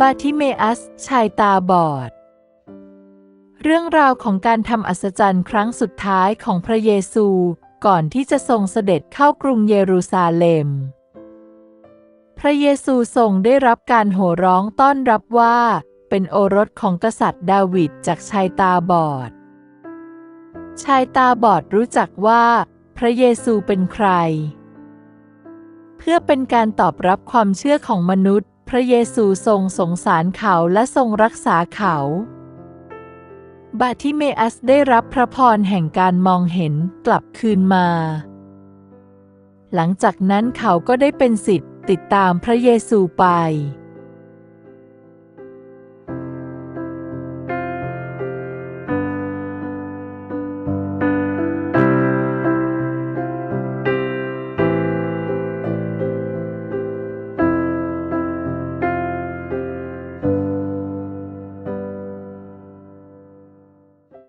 บาทิเมอัส ชายตาบอด เรื่องราวของการทำอัศจรรย์ครั้งสุดท้ายของพระเยซู ก่อนที่จะทรงเสด็จเข้ากรุงเยรูซาเล็ม พระเยซูทรงได้รับการโห่ร้องต้อนรับว่า เป็นโอรสของกษัตริย์ดาวิดจากชายตาบอด ชายตาบอดรู้จักว่า พระเยซูเป็นใคร เพื่อเป็นการตอบรับความเชื่อของมนุษย์ พระเยซูทรงสงสารเขาและทรงรักษาเขาบาทิเมอัสได้รับพระพรแห่งการมองเห็นกลับคืนมา หลังจากนั้นเขาก็ได้เป็นสิทธิ์ติดตามพระเยซูไป